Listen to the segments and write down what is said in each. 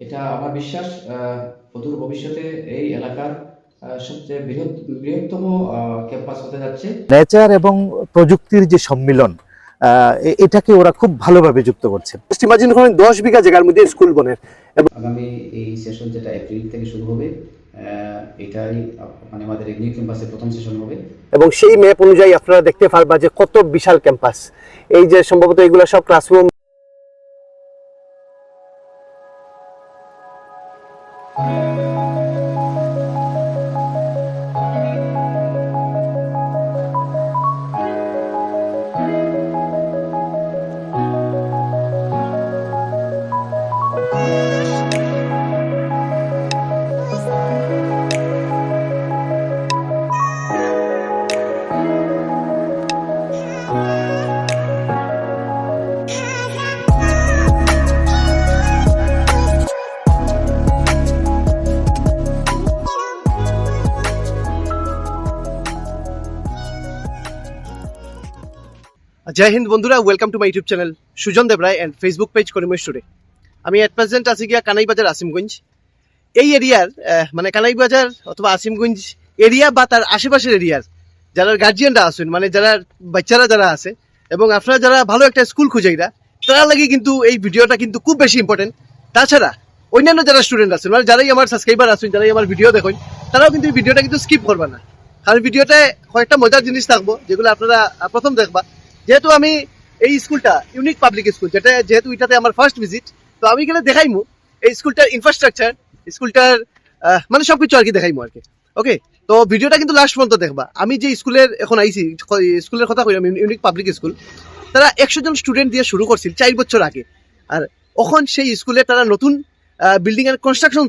এটা আমার বিশ্বাস অদূর ভবিষ্যতে এই এলাকার সবচেয়ে বৃহৎ বৃহত্তম ক্যাম্পাস হতে যাচ্ছে। নেচার এবং প্রযুক্তির যে সম্মিলন এটাকে ওরা খুব ভালোভাবে যুক্ত করছে। ইমাজিন করেন দশ বিঘা জায়গার মধ্যে স্কুল বনের আগামী এই সেশন যেটা এপ্রিল থেকে শুরু হবে এটাই মানে আমাদের নিউ ক্যাম্পাসের প্রথম সেশন হবে। এবং সেই ম্যাপ অনুযায়ী আপনারা দেখতে পারবা যে কত বিশাল ক্যাম্পাস এই যে সম্ভবত এগুলো সব ক্লাসরুম জয় হিন্দ বন্ধুরা welcome to my YouTube channel Sujan Debroy and Facebook page করিমেশ today আমি এট প্রেজেন্ট আছি গিয়া কানাইবাজার আসিমগঞ্জ। এই এরিয়ার মানে কানাইবাজার অথবা আসিমগঞ্জ এরিয়া বা তার আশেপাশের এরিয়ার যারা গার্জিয়ানরা আছেন মানে যারা বাচ্চারা যারা আছে এবং আপনারা যারা ভালো একটা স্কুল খুঁজেইরা, তারা লাগে কিন্তু এই ভিডিওটা কিন্তু খুব বেশি ইম্পর্টেন্ট তাছাড়া, অন্যান্য যারা স্টুডেন্ট আছেন মানে যারাই আমার সাবস্ক্রাইবার আছেন, যারাই আমার ভিডিও দেখেন, তারাও কিন্তু এই ভিডিওটা কিন্তু স্কিপ করবে না। কারণ ভিডিওতে কয়েকটা মজার জিনিস থাকব, যেগুলো আপনারা প্রথম দেখবা। যেহেতু আমি এই স্কুলটা ইউনিক পাবলিক স্কুল যেটা যেহেতু এটাতে আমার ফার্স্ট ভিজিট তো আমি এখানে দেখাইমু এই স্কুলটার ইনফ্রাস্ট্রাকচার স্কুলটার মানে সবকিছু আর কি দেখাইমু আর কি। ওকে তো ভিডিওটা কিন্তু লাস্ট পর্যন্ত দেখবা। আমি যে স্কুলের এখন আইছি স্কুলের কথা কইলাম ইউনিক পাবলিক স্কুল তারা একশো জন স্টুডেন্ট দিয়ে শুরু করছিল চার বছর আগে। আর ওখন সেই স্কুলে তারা নতুন বিল্ডিং এর কনস্ট্রাকশন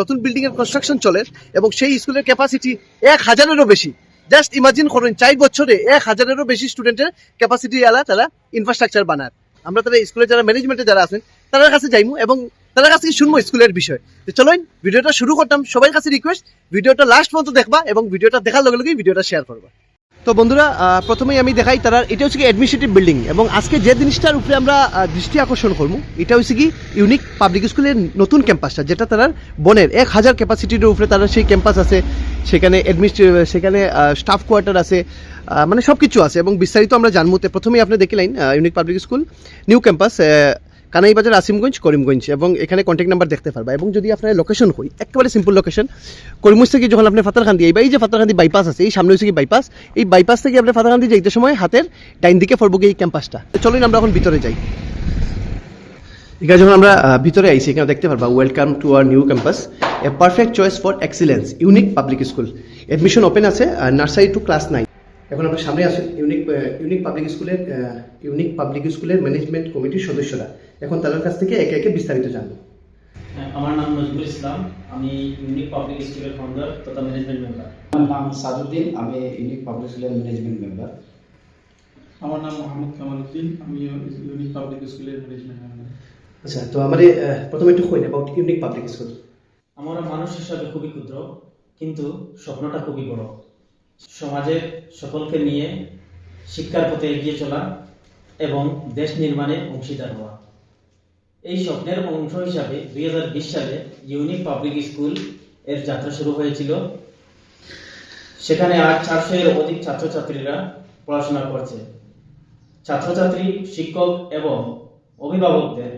নতুন বিল্ডিং এর কনস্ট্রাকশন চলে এবং সেই স্কুলের ক্যাপাসিটি এক হাজারেরও বেশি। জাস্ট ইমাজিন করুন, চার বছরে এক হাজারেরও বেশি স্টুডেন্টের ক্যাপাসিটি আলা তারা ইনফ্রাস্ট্রাকচার বানায়। আমরা তারা স্কুলের যারা ম্যানেজমেন্টে যারা আছেন, তাদের কাছে যাইমু এবং তাদের কাছে শুনব স্কুলের বিষয়। তো চলুন ভিডিওটা শুরু করতাম। সবাই কাছে রিকোয়েস্ট ভিডিওটা লাস্ট পর্যন্ত দেখবা এবং ভিডিওটা দেখার লগে লগে ভিডিওটা শেয়ার করবা। তো বন্ধুরা প্রথমেই আমি দেখাই তারা এটা হচ্ছে কি অ্যাডমিনিস্ট্রেটিভ বিল্ডিং এবং আজকে যে জিনিসটার উপরে আমরা দৃষ্টি আকর্ষণ করব, এটা হচ্ছে কি ইউনিক পাবলিক স্কুলের নতুন ক্যাম্পাসটা যেটা তার বনের এক হাজার ক্যাপাসিটির উপরে তারা সেই ক্যাম্পাস আছে, সেখানে অ্যাডমিনিস্ট্রে সেখানে স্টাফ কোয়ার্টার আছে মানে সব কিছু আছে এবং বিস্তারিত আমরা জানব। তো প্রথমেই আপনি দেখিলেন unique public school new campus Kanaibazar, Asimganj, Karimganj এবং এখানে কন্ট্যাক্ট নাম্বার দেখতে পারবা। এবং যদি আপনার লোকেশন হই একেবারে সিম্পল লোকেশন করিমগঞ্জ থেকে যখন আপনি ফাতারখান্দি এইবা এই যে ফাতারখান্দি বাইপাস আছে, এই সামনে হচ্ছে কি বাইপাস এই বাইপাস থেকে আপনি ফাতারখান্দি যাইতে সময় হাতের ডাইন দিকে পড়ব এই ক্যাম্পাসটা চলুন আমরা এখন ভিতরে যাই। এখানে যখন আমরা ভিতরে আইছি, এখানে দেখতে পারবা welcome to our new campus a perfect choice for excellence unique public school admission open আছে নার্সারি টু ক্লাস নাইন এখন আমরা সামনে আছি ইউনিক ইউনিক পাবলিক স্কুলের ইউনিক পাবলিক স্কুলের ম্যানেজমেন্ট কমিটির সদস্যরা। এখন তাদের কাছ থেকে একে একে বিস্তারিত জানব। হ্যাঁ, আমার নাম নজরুল ইসলাম। আমি ইউনিক পাবলিক স্কুলের ফাউন্ডার তথা ম্যানেজমেন্ট মেম্বার আমার নাম সাদুদ্দিন আমি ইউনিক পাবলিক স্কুলের ম্যানেজমেন্ট মেম্বার আমার নাম মোহাম্মদ কামাল উদ্দিন আমি ইউনিক পাবলিক স্কুলের ম্যানেজমেন্ট মেম্বার আচ্ছা তো আমাদের আহ, প্রথমে একটু কইন অ্যাবাউট ইউনিক পাবলিক স্কুল আমরা মানুষ হিসাবে খুবই ক্ষুদ্র কিন্তু স্বপ্নটা খুবই বড়। সমাজের সকলকে নিয়ে শিক্ষার পথে এগিয়ে চলা এবং দেশ নির্মাণে অংশীদার হওয়া। এই স্বপ্নের অংশ হিসাবে দুই হাজার বিশ সালে ইউনিক পাবলিক স্কুলের যাত্রা শুরু হয়েছিল। সেখানে আজ চারশো এর অধিক ছাত্রছাত্রীরা পড়াশোনা করছে। ছাত্রছাত্রী, শিক্ষক এবং অভিভাবকদের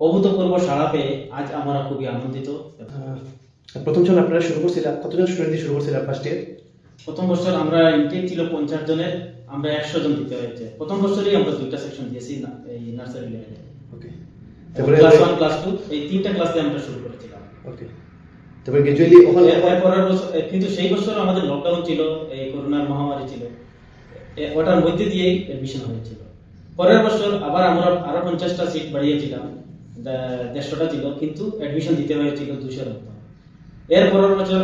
অভূতপূর্ব সাড়া পেয়ে আজ আমরা খুবই আনন্দিত। প্রথম যখন আপনারা শুরু করছিলেন কতজন স্টুডেন্ট শুরু করছিলেন ফার্স্ট ইয়ার প্রথম বছর আমরা ইনটেক ছিল পঞ্চাশ জনের আমরা একশো জন দিতে হয়েছে। প্রথম বছরই আমরা দুইটা সেকশন দিয়েছি না এই নার্সারি লেভেলে okay class one class two এই তিনটা ক্লাস দিয়ে আমরা শুরু করেছিলাম। ওকে তারপরে গ্রাজুয়ালি ওখানে পরের বছর কিন্তু সেই বছর আমাদের লকডাউন ছিল এই করোনার মহামারী ছিল। ওটার মধ্যে দিয়েই এডমিশন হয়েছিল। পরের বছর আবার আমরা আরও পঞ্চাশটা সিট বাড়িয়েছিলাম দেড়শোটা ছিল কিন্তু এডমিশন দিতে হয়েছিল দুশোর মতো। এর পরের বছর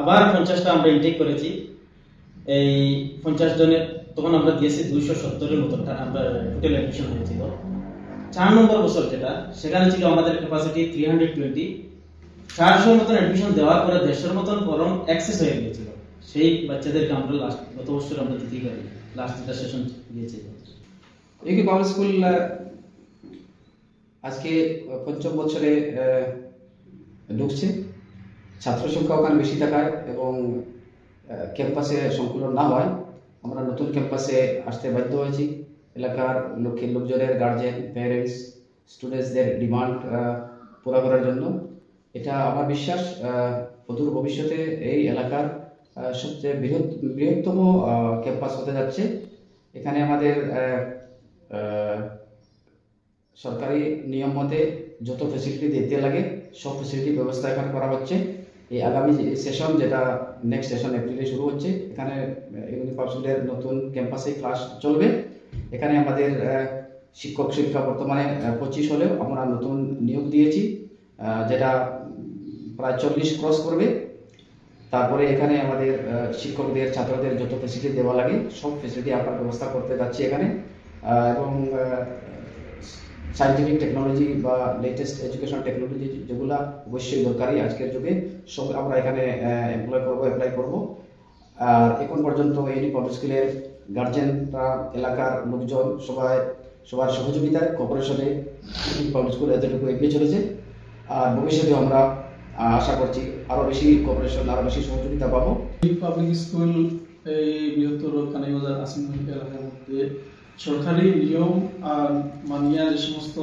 আবার পঞ্চাশটা আমরা ইনটেক করেছি। এই পঞ্চাশ জনের, তখন আমরা দিয়েছি দুইশো সত্তরের মতো আমরা টোটাল এডমিশন হয়েছিল চার নম্বর বছর যেটা, সেখানে ছিল আমাদের ক্যাপাসিটি থ্রি হান্ড্রেড টোয়েন্টি চারশোর মতন অ্যাডমিশন দেওয়ার পরে দেড়শোর মতন ফর্ম অ্যাক্সেস হয়ে গিয়েছিল। সেই বাচ্চাদেরকে আমরা লাস্ট গত বছর আমরা দিতেই পারি। লাস্ট যেটা সেশন দিয়েছিল ইউনিক পাবলিক স্কুল আজকে পঞ্চম বছরে ঢুকছে? ছাত্র সংখ্যা ওখানে বেশি থাকায় এবং ক্যাম্পাসে সংকুলন না হয়, আমরা নতুন ক্যাম্পাসে আসতে বাধ্য হয়েছি। এলাকার লোকের লোকজনের গার্জেন প্যারেন্টস স্টুডেন্টসদের ডিমান্ড পুরো করার জন্য। এটা আমার বিশ্বাস অদূর ভবিষ্যতে এই এলাকার সবচেয়ে বৃহৎ, বৃহত্তম ক্যাম্পাস হতে যাচ্ছে। এখানে আমাদের সরকারি নিয়ম মতে যত ফেসিলিটি দিতে লাগে, সব ফেসিলিটি ব্যবস্থা এখানে করা হচ্ছে। এই আগামী সেশন যেটা নেক্সট সেশন এপ্রিলে শুরু হচ্ছে, এখানে ইউনিভার্সিটির নতুন ক্যাম্পাসে ক্লাস চলবে। এখানে আমাদের শিক্ষক শিক্ষা বর্তমানে পঁচিশ হলেও আমরা নতুন নিয়োগ দিয়েছি যেটা প্রায় চল্লিশ ক্রস করবে। তারপরে এখানে আমাদের শিক্ষকদের, ছাত্রদের যত ফেসিলিটি দেওয়া লাগে, সব ফেসিলিটি আমরা ব্যবস্থা করতে যাচ্ছি এখানে। এবং সাইন্টিফিক টেকনোলজি বা লেটেস্ট এডুকেশন টেকনোলজি যেগুলা অবশ্যই দরকারি আজকের যুগে। সব আমরা এখানে এমপ্লয় করব অ্যাপ্লাই করব। আর এখন পর্যন্ত এই পাবলিক স্কুলের গার্জেনরা এলাকার লোকজন, সবাই, সবার সহযোগিতায় কোঅপারেশনে পাবলিক স্কুল এতটুকু এগিয়ে চলেছে। আর ভবিষ্যতে আমরা আশা করছি আরও বেশি কোঅপারেশন আরও বেশি সহযোগিতা পাবো। পাবলিক স্কুল এই বৃহত্তর কানাইবাজার আসিমগঞ্জ এলাকার মধ্যে সরকারি নিয়ম আর মানিয়া যে সমস্ত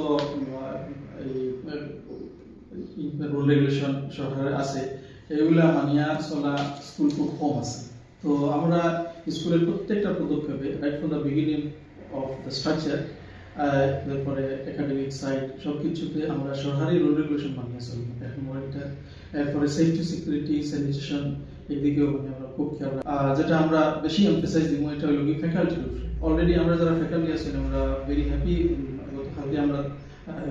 রুল রেগুলেশন সরকারের আছে, এগুলা মানিয়া চলা স্কুল খুব কম আছে। তো আমরা স্কুলের প্রত্যেকটা পদক্ষেপে right from the beginning of the structure তারপরে একাডেমিক সাইড সব কিছুতে আমরা সরকারি রুল রেগুলেশন মানিয়ে চলি। এখন একটা, এরপরে সেফটি সিকিউরিটি স্যানিটেশন এদিকেও মানে আমরা খুব খেয়াল যেটা আমরা বেশি এমফেসাইজ দিব, এটা হলো কি ফ্যাকাল্টির উপরে। অলরেডি আমরা যারা ফ্যাকাল্টি আছেন, আমরা ভেরি হ্যাপি গতকালকে আমরা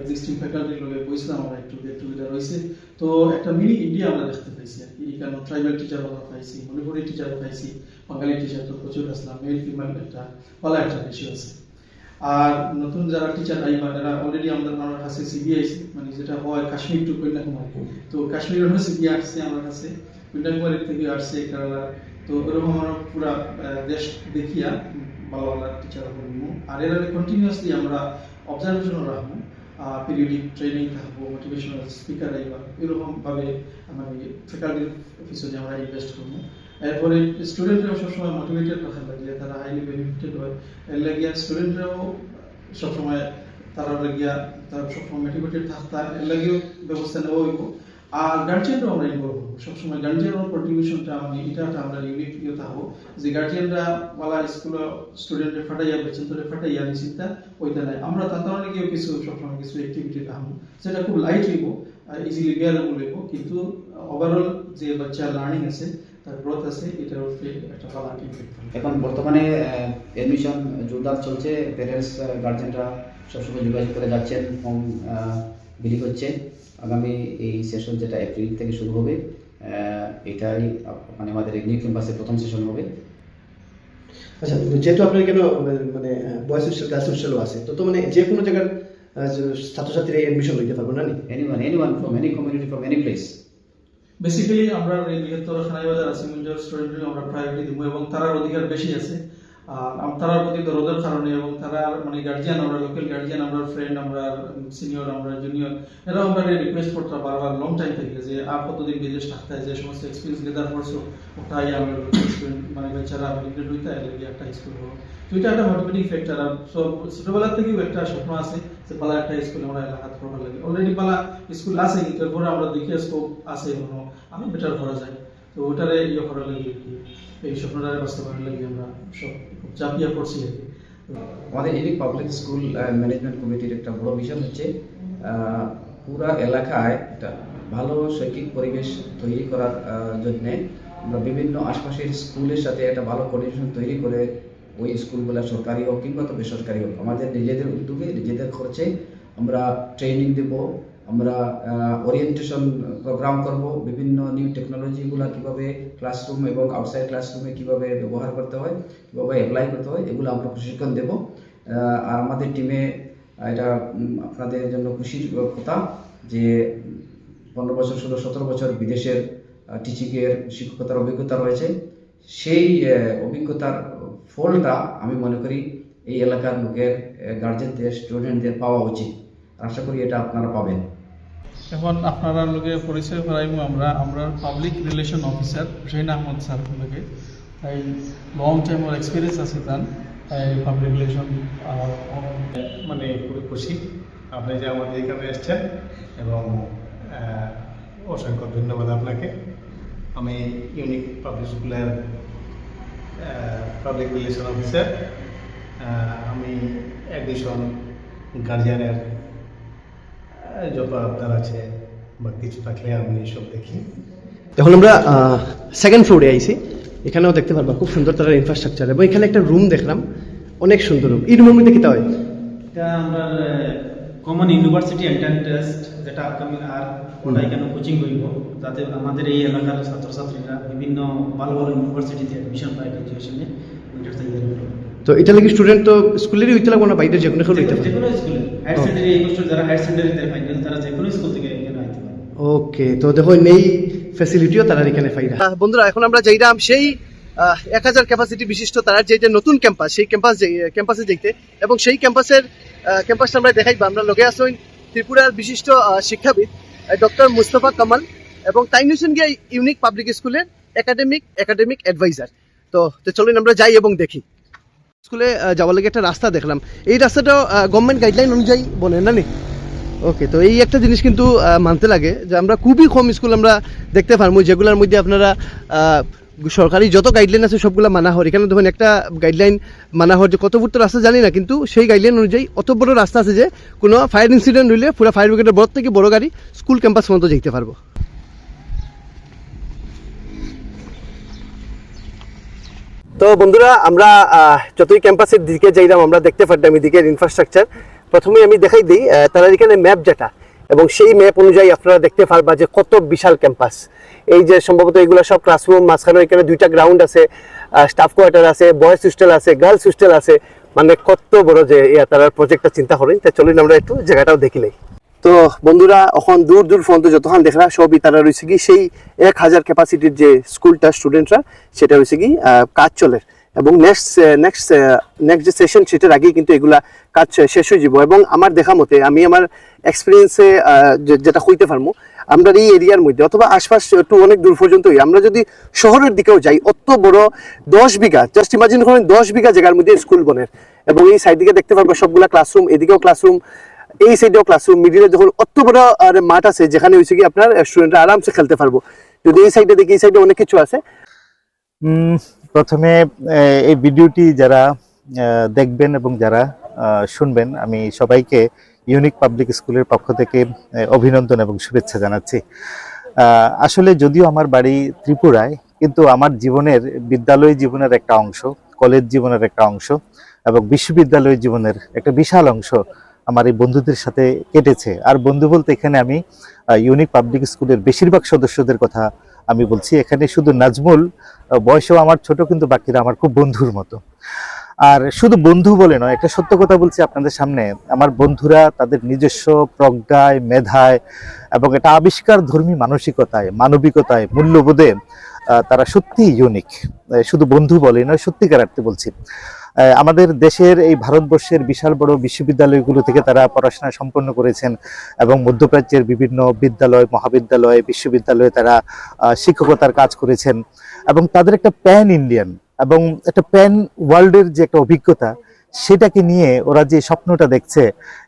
এক্সিস্টিং ফ্যাকাল্টির লগে বসলাম আমরা একটু গেট টুগেদার হয়েছে তো একটা মিনি ইন্ডিয়া আমরা দেখতে পাইছি আর কি। কারণ ট্রাইবাল টিচার আমরা পাইছি, মণিপুরি টিচার পাইছি, বাঙালি টিচার তো প্রচুর আসলাম মেল ফিমেল একটা পালা একটা বেশি আছে। আর নতুন যারা টিচার আইবা যারা অলরেডি আমাদের আমার কাছে সিবিআইসি মানে যেটা হয় কাশ্মীর টু কন্যাকুমারী। তো কাশ্মীরের সিবিআই আসছে আমার কাছে, কন্যাকুমারী থেকে আসছে কেরালা তো এরকম আমরা পুরা দেশ দেখিয়া ভালো ভালো টিচার করব আর এর কন্টিনিউয়াসলি আমরা অবজারভেশন রাখব পিরিয়ডিক ট্রেনিং থাকব মোটিভেশনাল স্পিকার আইবা এরকম ভাবে মানে ফ্যাকাল্টির অফিসে আমরা ইনভেস্ট করব। এরপরে স্টুডেন্টরাও সবসময় মোটিভেটেড রাখার লাগিয়া তারা হাইলি বেনিফিটেড হয়। এর লাগিয়া স্টুডেন্টরাও সবসময় তারা লাগিয়া তারা সবসময় মোটিভেটেড থাকতা এর লাগিয়েও ব্যবস্থা নেওয়া হইব। আর গার্জিয়ানরাও আমরা ইনভলভ হব। সবসময় গার্জিয়ানের কন্ট্রিবিউশনটা আমি, এটা একটা আমরা ইউনিক ইয়ে থাকব যে গার্জিয়ানরা ওয়ালা স্কুল স্টুডেন্টের ফাটাইয়া বেছেন তোরে ফাটাইয়া নিশ্চিন্তা ওইটা নাই। আমরা তার কারণে গিয়েও কিছু সবসময় কিছু অ্যাক্টিভিটি রাখব সেটা খুব লাইট হইব ইজিলি বিয়ারেবল হইব কিন্তু ওভারঅল যে বাচ্চা লার্নিং আছে, তার গ্রোথ আছে, এটার উপরে একটা ভালো এখন বর্তমানে এডমিশন জোরদার চলছে। প্যারেন্টস গার্জেনরা সবসময় যোগাযোগ করে যাচ্ছেন ফর্ম বিলি হচ্ছে আগামী এই সেশন যেটা এপ্রিল থেকে শুরু হবে আহ, এটাই মানে আমাদের নিউ ক্যাম্পাসে প্রথম সেশন হবে। আচ্ছা যেহেতু আপনার কেন মানে বয়েজ হোস্টেল গার্লস হোস্টেলও আছে তো তো মানে যে কোনো জায়গার আহ, ছাত্রছাত্রীরা এডমিশন লইতে পারব না নি? Anyone anyone from any community from any place basically আমরা এই বৃহত্তর খানাইবাজার আসিমগঞ্জের স্টুডেন্টদের আমরা প্রায়োরিটি দিব এবং তারার অধিকার বেশি আছে। তারার প্রতি দরদের কারণে এবং তারা মানে গার্জিয়ান আমরা লোকাল গার্জিয়ান আমরা ফ্রেন্ড আমরা সিনিয়র আমরা জুনিয়র এরাও আমরা রিকোয়েস্ট করতে বারবার লং টাইম থেকে যে, আর কতদিন বিদেশ থাকতে যে সমস্ত এক্সপিরিয়েন্স গেদার করছ ওটাই আমরা মানে বাচ্চারা রিলেটেড হইতে এর লাগে একটা স্কুল হব তো এটা একটা মোটিভেটিং ফ্যাক্টর আর সব ছোটবেলা থেকেও একটা স্বপ্ন আছে যে পালা একটা স্কুল আমরা এলাকাত পড়ার লাগে। অলরেডি পালা স্কুল আছে কিন্তু এরপরে আমরা দেখি স্কোপ আছে এখনও আরও বেটার করা যায় তো ওটারে ইয়ে করা লাগে আর এই স্বপ্নটারে বাস্তবায়নের লাগে আমরা সব চাপিয়ে পড়ছি আর কি। আমাদের ইউনিক পাবলিক স্কুল ম্যানেজমেন্ট কমিটির একটা বড় মিশন হচ্ছে পুরা এলাকায় একটা ভালো শৈক্ষিক পরিবেশ তৈরি করার জন্য আমরা বিভিন্ন আশপাশের স্কুলের সাথে একটা ভালো কোঅর্ডিনেশন তৈরি করে ওই স্কুলগুলো সরকারি হোক কিংবা তো বেসরকারি হোক, আমাদের নিজেদের উদ্যোগে, নিজেদের খরচে আমরা ট্রেনিং দেব আমরা ওরিয়েন্টেশন প্রোগ্রাম করব, বিভিন্ন নিউ টেকনোলজিগুলো কীভাবে ক্লাসরুম এবং আউটসাইড ক্লাসরুমে কীভাবে ব্যবহার করতে হয়, কীভাবে অ্যাপ্লাই করতে হয়, এগুলো আমরা প্রশিক্ষণ দেব। আর আমাদের টিমে এটা আপনাদের জন্য খুশির কথা যে, পনেরো বছর, ষোলো, সতেরো বছর বিদেশের টিচিংয়ের শিক্ষকতার অভিজ্ঞতা রয়েছে। সেই অভিজ্ঞতার ফলটা আমি মনে করি এই এলাকার লোকের গার্জেনদের স্টুডেন্টদের পাওয়া উচিত। আশা করি এটা আপনারা পাবেন। এখন আপনারা লোকে পরিচয় করাইমু আমরা। আমরা public relation officer Hussain Ahmed sir লোকে তাই লং টাইমের এক্সপিরিয়েন্স আছে তার। তাই পাবলিক রিলেশন মানে খুবই খুশি। আপনি যে আমাদের এখানে এসেছেন এবং অসংখ্য ধন্যবাদ আপনাকে। আমি ইউনিক পাবলিক স্কুলের পাবলিক রিলেশন অফিসার আমি অ্যাডিশন গার্জিয়ানের যত আবদার আছে বা কিছু থাকলে আমি সব দেখি। এখন আমরা সেকেন্ড ফ্লোরে আইছি। এখানেও দেখতে পারবা খুব সুন্দর তার ইনফ্রাস্ট্রাকচার এবং এখানে একটা রুম দেখলাম। অনেক সুন্দর রুম এই রুমের মধ্যে কিতা হয় এটা আমরা কমন ইউনিভার্সিটি এন্ট্রান্স টেস্ট যেটা আপকামিং আর ওটা এখানে কোচিং করব যাতে আমাদের এই এলাকার ছাত্রছাত্রীরা বিভিন্ন ভালো ভালো ইউনিভার্সিটিতে অ্যাডমিশন পায় গ্রাজুয়েশনে থেকে তো এটা লাগি স্টুডেন্ট তো স্কুলেরই হইতে লাগবে না বাইরে যে কোনো কেউ হইতে পারে। স্কুলে হায়ার সেকেন্ডারি এই বছর যারা হায়ার সেকেন্ডারিতে ফাইনাল তারা যে কোনো স্কুল থেকে এখানে আইতে পারে। ওকে তো দেখো নেই ফ্যাসিলিটিও তারা এখানে পাইরা বন্ধুরা এখন আমরা যাইরাম সেই এক হাজার ক্যাপাসিটি বিশিষ্ট তার যেটা নতুন ক্যাম্পাস সেই ক্যাম্পাস ক্যাম্পাসে যাইতে। এবং সেই ক্যাম্পাসের ক্যাম্পাসটা আমরা দেখাইবা। আমরা লগে আসুন ত্রিপুরার বিশিষ্ট আহ, শিক্ষাবিদ ডক্টর মুস্তফা কামাল এবং তাই নিয়েছেন গিয়ে ইউনিক পাবলিক স্কুলের একাডেমিক একাডেমিক অ্যাডভাইজার তো তো চলুন আমরা যাই এবং দেখি। স্কুলে যাওয়ার লাগে একটা রাস্তা দেখলাম। এই রাস্তাটা গভর্নমেন্ট গাইডলাইন অনুযায়ী বনে, না নি? ওকে তো এই একটা জিনিস কিন্তু মানতে লাগে যে আমরা খুবই কম স্কুল আমরা দেখতে পারব, যেগুলোর মধ্যে আপনারা সরকারি যত গাইডলাইন আছে সবগুলো মানা হয়। এখানে ধরুন একটা গাইডলাইন মানা হয় যে কত ফুট রাস্তা জানি না, কিন্তু সেই গাইডলাইন অনুযায়ী অত বড় রাস্তা আছে যে কোনো ফায়ার ইনসিডেন্ট হইলে পুরো ফায়ার ব্রিগেডের বড় থেকে বড় গাড়ি স্কুল ক্যাম্পাস পর্যন্ত যেতে পারব। তো বন্ধুরা, আমরা যতই ক্যাম্পাসের দিকে যাইলাম, আমরা দেখতে পারতাম এদিকের ইনফ্রাস্ট্রাকচার প্রথমে আমি দেখাই দিই তারা এখানে ম্যাপ যেটা, এবং সেই ম্যাপ অনুযায়ী আপনারা দেখতে পারবা যে কত বিশাল ক্যাম্পাস এই যে সম্ভবত এগুলো সব ক্লাসরুম মাঝখানে এখানে দুইটা গ্রাউন্ড আছে স্টাফ কোয়ার্টার আছে বয়েজ হোস্টেল আছে গার্লস হোস্টেল আছে। মানে কত বড় যে তারা প্রজেক্টটা চিন্তা করেন। তা চলুন আমরা একটু জায়গাটাও দেখিলাই তো বন্ধুরা, এখন দূর দূর পর্যন্ত যতক্ষণ দেখলা, সবই তারা রয়েছে কি সেই এক হাজার ক্যাপাসিটির যে স্কুলটা স্টুডেন্টরা সেটা রয়েছে কি কাজ চলে। এবং নেক্সট নেক্সট নেক্সট যে সেশন সেটার আগেই কিন্তু এগুলা কাজ শেষ হয়ে যাব। এবং আমার দেখা মতে, আমি আমার এক্সপিরিয়েন্সে যেটা হইতে পারব আমরা এই এরিয়ার মধ্যে, অথবা আশপাশ একটু অনেক দূর পর্যন্তই আমরা যদি শহরের দিকেও যাই, অত বড় দশ বিঘা জাস্ট ইমাজিন করেন দশ বিঘা জায়গার মধ্যে স্কুল বনের। এবং এই সাইড দিকে দেখতে পারব সবগুলা ক্লাসরুম এদিকেও ক্লাসরুম এই সাইডেও ক্লাসরুম মিডিলে যখন অত বড় আর মাঠ আছে, যেখানে হয়েছে কি আপনার স্টুডেন্টরা আরামসে খেলতে পারব। যদি এই সাইডে দেখি, এই সাইডে অনেক কিছু আছে। প্রথমে এই ভিডিওটি যারা দেখবেন এবং যারা শুনবেন, আমি সবাইকে ইউনিক পাবলিক স্কুলের পক্ষ থেকে অভিনন্দন এবং শুভেচ্ছা জানাচ্ছি। আসলে যদিও আমার বাড়ি ত্রিপুরায়, কিন্তু আমার জীবনের, বিদ্যালয় জীবনের একটা অংশ, কলেজ জীবনের একটা অংশ এবং বিশ্ববিদ্যালয় জীবনের একটা বিশাল অংশ আমার এই বন্ধুদের সাথে কেটেছে। আর বন্ধু বলতে এখানে আমি ইউনিক পাবলিক স্কুলের বেশিরভাগ সদস্যদের কথা আমি বলছি। এখানে শুধু নাজমুল বয়সেও আমার ছোট, কিন্তু বাকিরা আমার খুব বন্ধুর মতো। আর শুধু বন্ধু বলে নয়, একটা সত্য কথা বলছি আপনাদের সামনে। আমার বন্ধুরা তাদের নিজস্ব প্রজ্ঞায়, মেধায় এবং এটা আবিষ্কার ধর্মী মানসিকতায়, মানবিকতায়, মূল্যবোধে তারা সত্যি ইউনিক শুধু বন্ধু বলে নয়, সত্যিকার অর্থে বলছি। আমাদের দেশের এই ভারতবর্ষের বিশাল বড় বিশ্ববিদ্যালয়গুলো থেকে তারা পড়াশোনা সম্পন্ন করেছেন এবং মধ্যপ্রাচ্যের বিভিন্ন বিদ্যালয়, মহাবিদ্যালয়, বিশ্ববিদ্যালয়ে তারা শিক্ষকতার কাজ করেছেন। এবং তাদের একটা প্যান ইন্ডিয়ান এবং একটা প্যান ওয়ার্ল্ডের যে একটা অভিজ্ঞতা, সেটাকে নিয়ে ওরা যে স্বপ্নটা দেখছে,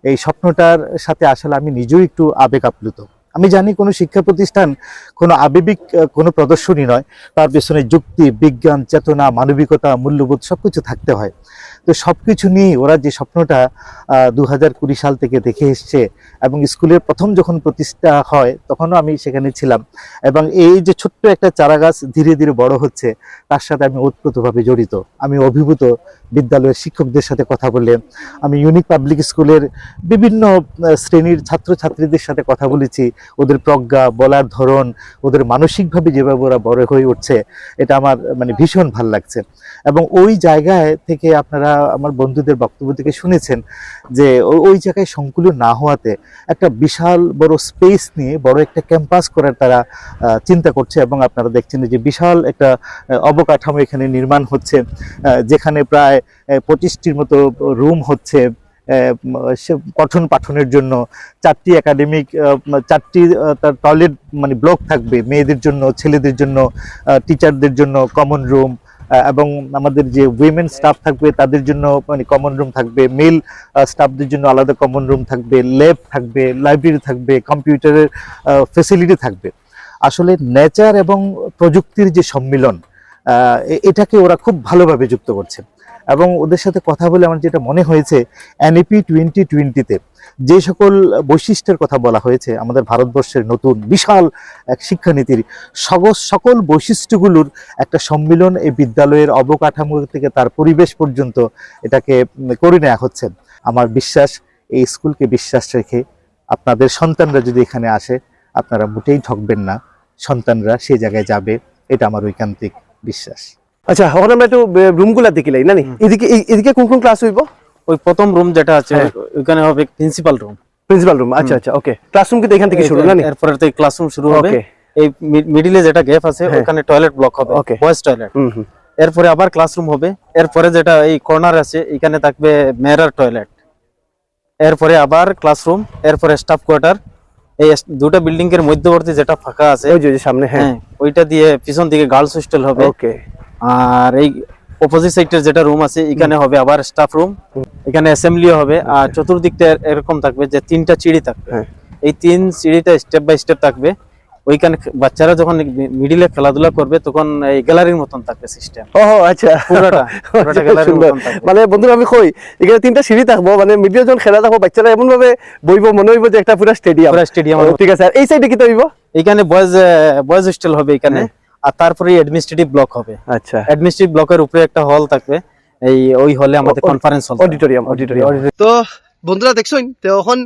এই স্বপ্নটার সাথে আসলে আমি নিজেও একটু আবেগ আপ্লুত। আমি জানি কোনো শিক্ষা প্রতিষ্ঠান কোনো আবেবিক কোনো প্রদর্শনী নয়। তার পেছনে যুক্তি, বিজ্ঞান, চেতনা, মানবিকতা, মূল্যবোধ সবকিছু থাকতে হয়। তো সব কিছু নিয়েই ওরা যে স্বপ্নটা দু হাজার কুড়ি সাল থেকে দেখে এসছে এবং স্কুলের প্রথম যখন প্রতিষ্ঠা হয়, তখনও আমি সেখানে ছিলাম। এবং এই যে ছোট্ট একটা চারা গাছ ধীরে ধীরে বড় হচ্ছে, তার সাথে আমি ওতপ্রোতভাবে জড়িত। আমি অভিভূত বিদ্যালয়ের শিক্ষকদের সাথে কথা বলে, আমি ইউনিক পাবলিক স্কুলের বিভিন্ন শ্রেণির ছাত্রছাত্রীদের সাথে কথা বলেছি। ওদের প্রজ্ঞা, বলার ধরন, ওদের মানসিকভাবে যেভাবে ওরা বড় হয়ে উঠছে, এটা আমার মানে ভীষণ ভালো লাগছে। এবং ওই জায়গায় থেকে আপনারা আমার বন্ধুদের বক্তব্য থেকে শুনেছেন যে ওই জায়গায় সংকুলন না হওয়াতে একটা বিশাল বড় স্পেস নিয়ে বড় একটা ক্যাম্পাস করার তারা চিন্তা করছে এবং আপনারা দেখছেন যে বিশাল একটা অবকাঠামো এখানে নির্মাণ হচ্ছে যেখানে প্রায় পঁচিশটির মতো রুম হচ্ছে পঠন পাঠনের জন্য, চারটি একাডেমিক চারটি তার টয়লেট মানে ব্লক থাকবে, মেয়েদের জন্য, ছেলেদের জন্য টিচারদের জন্য কমন রুম এবং আমাদের যে উইমেন স্টাফ থাকবে, তাদের জন্য মানে কমন রুম থাকবে মেল স্টাফদের জন্য আলাদা কমন রুম থাকবে ল্যাব থাকবে লাইব্রেরি থাকবে কম্পিউটারের ফেসিলিটি থাকবে। আসলে নেচার এবং প্রযুক্তির যে সম্মিলন এটাকে ওরা খুব ভালোভাবে যুক্ত করছে। এবং ওদের সাথে কথা বলে আমার যেটা মনে হয়েছে এনইপি টোয়েন্টি টোয়েন্টিতে যে সকল বৈশিষ্ট্যের কথা বলা হয়েছে আমাদের ভারতবর্ষের নতুন বিশাল এক শিক্ষানীতির সকল বৈশিষ্ট্যগুলোর একটা সম্মিলন এই বিদ্যালয়ের অবকাঠামো থেকে তার পরিবেশ পর্যন্ত এটাকে করে নেওয়া হচ্ছে। আমার বিশ্বাস এই স্কুলকে বিশ্বাস রেখে আপনাদের সন্তানরা যদি এখানে আসে আপনারা মোটেই ঠকবেন না। সন্তানরা সেই জায়গায় যাবে এটা আমার ঐকান্তিক বিশ্বাস। আচ্ছা এখন আমরা একটু রুমগুলা দেখিলাই না এদিকে এদিকে কোন কোন ক্লাস হইব? ওই প্রথম রুম যেটা আছে হ্যাঁ। ওইখানে হবে প্রিন্সিপাল রুম প্রিন্সিপাল রুম আচ্ছা আচ্ছা ওকে ক্লাসরুম কিন্তু এখান থেকে শুরু না? এরপরে তো ক্লাসরুম শুরু হবে। এই মিডিলে যেটা গ্যাপ আছে। ওখানে টয়লেট ব্লক হবে Okay. বয়েজ টয়লেট হুম হুম। এরপরে আবার ক্লাসরুম হবে এরপরে যেটা এই কর্নার আছে এখানে থাকবে মেয়েরার টয়লেট এরপরে আবার ক্লাসরুম এরপরে স্টাফ কোয়ার্টার এই দুটো বিল্ডিং এর মধ্যবর্তী যেটা ফাঁকা আছে ওই যে সামনে হ্যাঁ। হ্যাঁ ওইটা দিয়ে পিছন দিকে গার্লস হোস্টেল হবে। ওকে আর এই অপোজিট সাইডের যেটা রুম আছে এখানে হবে আবার স্টাফ রুম এখানে অ্যাসেম্বলিও হবে আর চতুর্দিকটা এরকম থাকবে যে তিনটা সিঁড়ি থাকবে। হ্যাঁ। এই তিন সিঁড়িটা স্টেপ বাই স্টেপ থাকবে। ওইখানে বাচ্চারা যখন মিডিলে খেলাধুলা করবে তখন এই গ্যালারির মতন থাকবে সিস্টেম ও আচ্ছা। পুরোটা পুরোটা আচ্ছা, গ্যালারির মতন মানে বন্ধুরা আমি কই এখানে তিনটা সিঁড়ি থাকব মানে মিডিল যখন খেলা থাকব বাচ্চারা এমন ভাবে বইব মনে হইব যে একটা পুরো স্টেডিয়াম পুরো স্টেডিয়াম ঠিক আছে আর এই সাইডে কি হইব এখানে বয়েজ বয়েজ হোস্টেল হবে এখানে। হ্যাঁ। আর তারপরে অ্যাডমিনিস্ট্রেটিভ ব্লক হবে। আচ্ছা। অ্যাডমিনিস্ট্রেটিভ ব্লকের উপরে একটা হল থাকবে। এই ওই হলে আমাদের কনফারেন্স হল অডিটোরিয়াম অডিটোরিয়াম তো বন্ধুরা দেখছেন তো এখন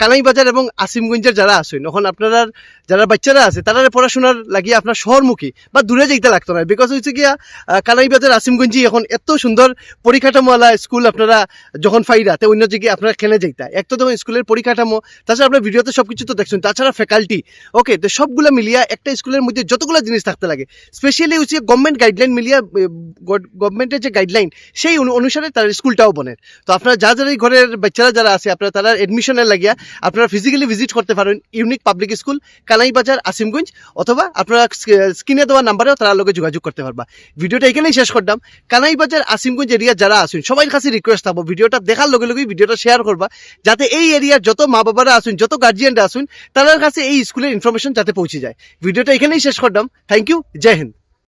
কানাই বাজার এবং আসিমগঞ্জের যারা আছেন এখন আপনারা যারা বাচ্চারা আছে তারা পড়াশোনার লাগিয়ে আপনার শহরমুখী বা দূরে যাইতে লাগতো না। বিকজ হচ্ছে গিয়া আহ, কানাই বাজার আসিমগঞ্জি এখন এত সুন্দর পরিকাঠামোওয়ালা স্কুল আপনারা যখন ফাইরা তো অন্য জায়গায় আপনারা খেলে যাইতা। এক তো তখন স্কুলের পরিকাঠামো তাছাড়া আপনার ভিডিওতে সব কিছু তো দেখছেন তাছাড়া ফ্যাকাল্টি ওকে তো সবগুলো মিলিয়া একটা স্কুলের মধ্যে যতগুলো জিনিস থাকতে লাগে স্পেশালি হচ্ছে গভর্নমেন্ট গাইডলাইন মিলিয়া গভর্নমেন্টের যে গাইডলাইন সেই অনু- অনুসারে তার স্কুলটাও বনে। তো আপনারা যা যারা ঘরের বাচ্চারা যারা আছে আপনারা তারা এডমিশনের লাগিয়া আপনারা ফিজিক্যালি ভিজিট করতে পারেন unique public school Kanaibazar, Asimganj, অথবা আপনারা স্ক্রিনে দেওয়া নাম্বারেও তারা লোকে যোগাযোগ করতে পারবা। ভিডিওটা এখানেই শেষ করলাম। কানাইবাজার, আসিমগঞ্জ এরিয়া যারা আছেন, সবাই কাছে রিকোয়েস্ট থাকব, ভিডিওটা দেখার লগে লগেই ভিডিওটা শেয়ার করবা, যাতে এই এরিয়ার যত মা বাবারা আসুন যত গার্জিয়ানরা আসুন তাদের কাছে এই স্কুলের ইনফরমেশন যাতে পৌঁছে যায়। ভিডিওটা এখানেই শেষ করলাম। থ্যাংক ইউ জয় হিন্দ।